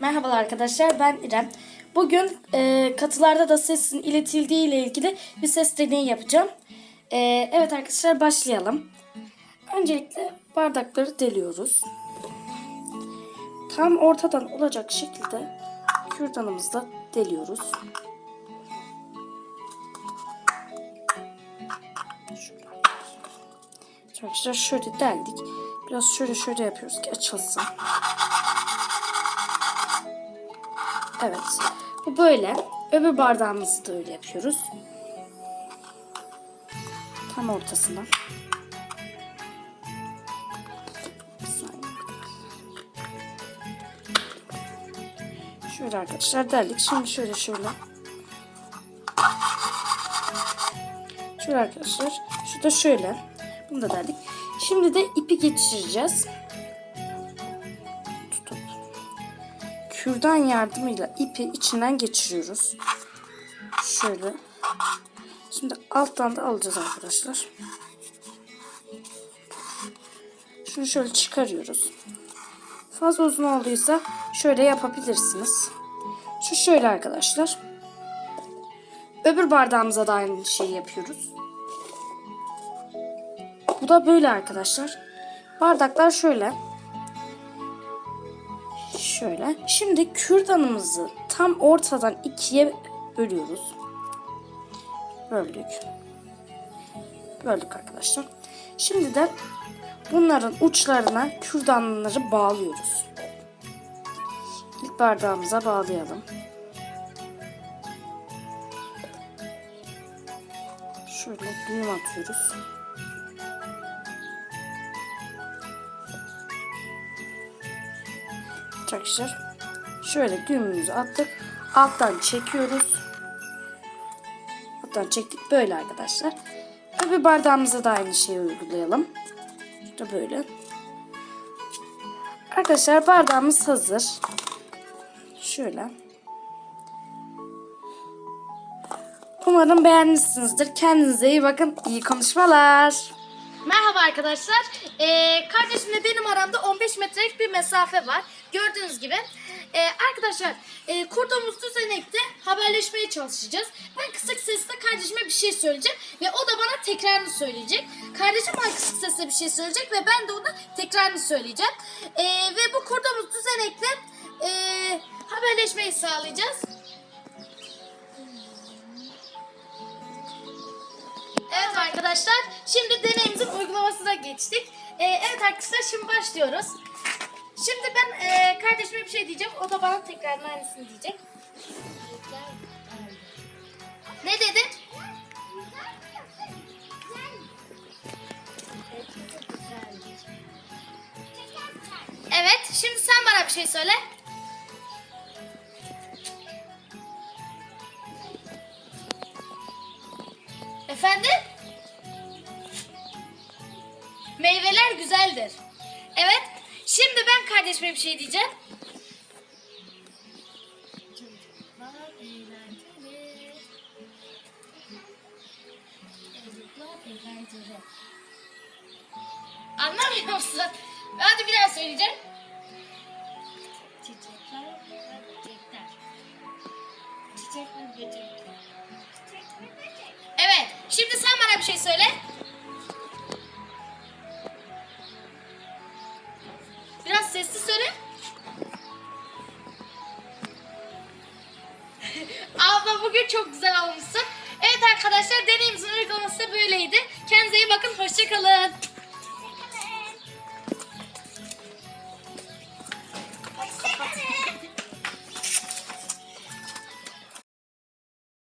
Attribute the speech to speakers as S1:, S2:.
S1: Merhabalar arkadaşlar ben İrem. Bugün e, katılarda da sesin iletildiği ile ilgili bir ses deneyi yapacağım. E, evet arkadaşlar başlayalım. Öncelikle bardakları deliyoruz. Tam ortadan olacak şekilde kürdanımızla deliyoruz. Arkadaşlar şöyle deldik. Biraz şöyle şöyle yapıyoruz ki açılsın. Evet. Bu böyle. Öbür bardağımızı da öyle yapıyoruz. Tam ortasına. Şöyle arkadaşlar deldik. Şimdi şöyle şöyle. Şöyle arkadaşlar. Şu da şöyle. Bunu da deldik. Şimdi de ipi geçireceğiz. Kürdan yardımıyla ipi içinden geçiriyoruz. Şöyle. Şimdi alttan da alacağız arkadaşlar. Şunu şöyle çıkarıyoruz. Fazla uzun olduysa şöyle yapabilirsiniz. Şu şöyle arkadaşlar. Öbür bardağımıza da aynı şeyi yapıyoruz. Bu da böyle arkadaşlar. Bardaklar şöyle. Şöyle. Şimdi kürdanımızı tam ortadan ikiye bölüyoruz. Böldük. Böldük arkadaşlar. Şimdi de bunların uçlarına kürdanları bağlıyoruz. İlk bardağımıza bağlayalım. Şöyle düğüm atıyoruz. Arkadaşlar şöyle düğümümüzü attık. Alttan çekiyoruz. Alttan çektik böyle arkadaşlar. Öbür bardağımıza da aynı şeyi uygulayalım. İşte böyle. Arkadaşlar bardağımız hazır. Şöyle. Umarım beğenmişsinizdir. Kendinize iyi bakın. İyi konuşmalar. Merhaba arkadaşlar. Ee, kardeşimle benim aramda 15 metrelik bir mesafe var. Gördüğünüz gibi. Ee, arkadaşlar e, kurduğumuz düzenekte haberleşmeye çalışacağız. Ben kısık sesle kardeşime bir şey söyleyeceğim. Ve o da bana tekrarını söyleyecek. Kardeşim bana kısık sesle bir şey söyleyecek ve ben de ona tekrarını söyleyeceğim. Ee, ve bu kurduğumuz düzenekle e, haberleşmeyi sağlayacağız. Arkadaşlar, şimdi deneyimizin uygulamasına geçtik. Ee, evet arkadaşlar, şimdi başlıyoruz. Şimdi ben e, kardeşime bir şey diyeceğim, o da bana tekrar aynısını diyecek. Ne dedin? Evet, şimdi sen bana bir şey söyle. Efendim? Meyveler güzeldir. Evet. Şimdi ben kardeşime bir şey diyeceğim. Anlamıyor musun? Hadi bir daha söyleyeceğim.
S2: Çiçekler böcekler. Çiçek ve böcekler. Çiçek ve böcek.
S1: Evet. Şimdi sen bana bir şey söyle. Abla bugün çok güzel olmuşsun. Evet arkadaşlar deneyimizin uygulaması böyleydi. Kendinize iyi bakın. Hoşçakalın.